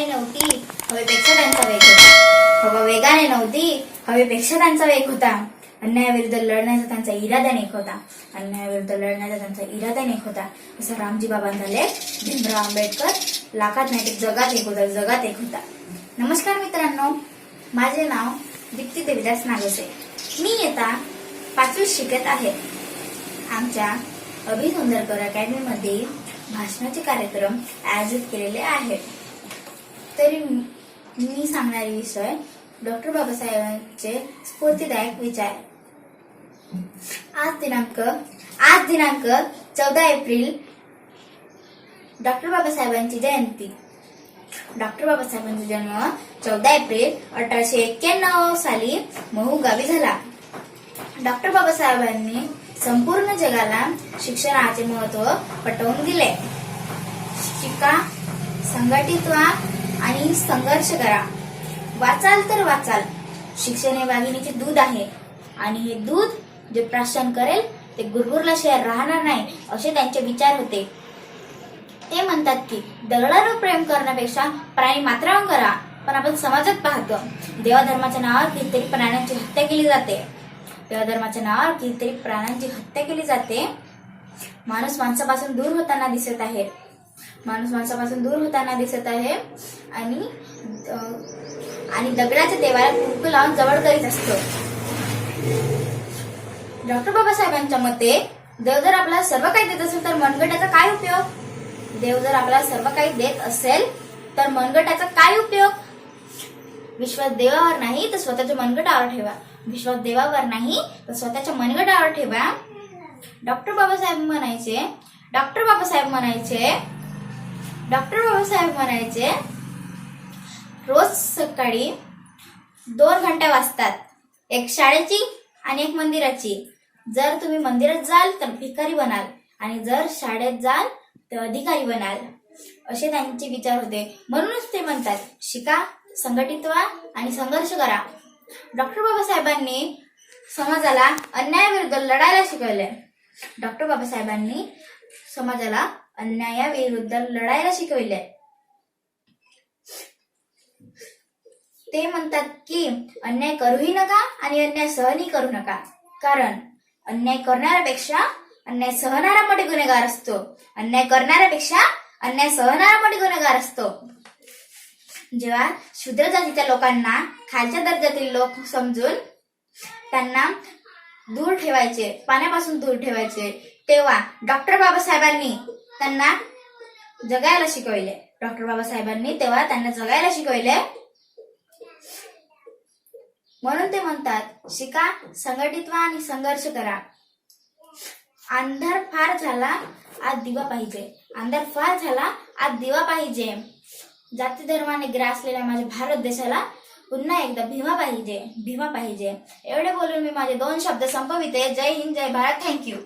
वेगाने नव्हती हवेपेक्षा त्यांचा वेग होता. हवा वेगाने नव्हती हवेपेक्षा त्यांचा वेग होता. अन्यायाविरुद्ध लढण्याचा त्यांचा इरादा एक होता. अन्यायाविरुद्ध लढण्याचा त्यांचा इरादा एक होता. असं रामजी बाबांचा भीमराव आंबेडकर लाखात नाही जगात एक होता जगात एक होता. नमस्कार मित्रांनो. माझे नाव दीप्ती देविदास नागसे. मी येता पाचवी शिकत आहे. आमच्या अभिसुंदरकर अकॅडमीमध्ये भाषणाचे कार्यक्रम आयोजित केलेले आहेत. तरी मी सांगणारी विषय. डॉक्टर बाबासाहेबांचे स्फूर्तीदायक विचार. आज दिनांक आज दिनांक चौदा एप्रिल. डॉक्टर बाबासाहेबांची जयंती. डॉक्टर बाबासाहेबांचा जन्म चौदा एप्रिल अठराशे एक्क्याण्णव साली महू गावी झाला. डॉक्टर बाबासाहेबांनी संपूर्ण जगाला शिक्षणाचे महत्त्व पटवून दिले. शिका संघटित व्हा आणि संघर्ष करा. वाचाल तर वाचाल. शिक्षण हे वाघिणीचे दूध आहे. आणि हे दूध जे प्राशन करेल ते गुरगुरला गुरगुरल्याशिवाय राहणार नाही असे त्यांचे विचार होते. ते म्हणतात की दगडावर प्रेम करण्यापेक्षा प्राणी मात्रावर करा पण आपण समाजात पाहतो. देवाधर्माच्या नावावर कितीतरी प्राण्यांची हत्या केली जाते. देवाधर्माच्या नावावर कितीतरी प्राण्यांची हत्या केली जाते. माणूस माणसापासून दूर होताना दिसत आहे. माणूस माणसापासून दूर होताना दिसत आहे. आणि आणि दगडाच्या देवाला कुंकू लावून जवळ करीत असतो. डॉक्टर बाबासाहेबांच्या मते देव जर आपल्याला सर्व काही देत असेल तर मनगटाचा काय उपयोग? देव जर आपल्याला सर्व काही देत असेल तर मनगटाचा काय उपयोग? विश्वास देवावर नाही तर स्वतःच्या मनगटावर ठेवा. विश्वास देवावर नाही तर स्वतःच्या मनगटावर ठेवा. डॉक्टर बाबासाहेब म्हणायचे डॉक्टर बाबासाहेब म्हणायचे डॉक्टर बाबासाहेब म्हणायचे रोज सकाळी दोन घंट्या वाजतात एक शाळेची आणि एक मंदिराची. जर तुम्ही मंदिरात जाल तर भिकारी बनाल. आणि जर शाळेत जाल तर अधिकारी बनाल. असे त्यांचे विचार होते. म्हणूनच ते म्हणतात शिका संघटित व्हा आणि संघर्ष करा. डॉक्टर बाबासाहेबांनी समाजाला अन्यायाविरुद्ध लढायला शिकवले. डॉक्टर बाबासाहेबांनी समाजाला अन्यायाविरुद्ध लढायला शिकविले. ते म्हणतात की अन्याय करूही नका आणि अन्याय सहनही करू नका. कारण अन्याय करणाऱ्यापेक्षा अन्याय सहनारा मोठे गुन्हेगार असतो. अन्याय करणाऱ्यापेक्षा अन्याय सहनारा मोठे गुन्हेगार असतो. जेव्हा शूद्र जातीच्या लोकांना खालच्या दर्जातील लोक समजून त्यांना दूर ठेवायचे पाण्यापासून दूर ठेवायचे तेव्हा डॉक्टर बाबासाहेबांनी त्यांना जगायला शिकवले. डॉक्टर बाबासाहेबांनी तेव्हा त्यांना जगायला शिकवले. म्हणून ते म्हणतात शिका संघटित व्हा आणि संघर्ष करा. अंधार फार झाला आज दिवा पाहिजे. अंधार फार झाला आज दिवा पाहिजे. जाती धर्माने ग्रासलेल्या माझ्या भारत देशाला पुन्हा एकदा भीमा पाहिजे भीमा पाहिजे. एवढे बोलून मी माझे दोन शब्द संपविते. जय हिंद जय भारत. Thank you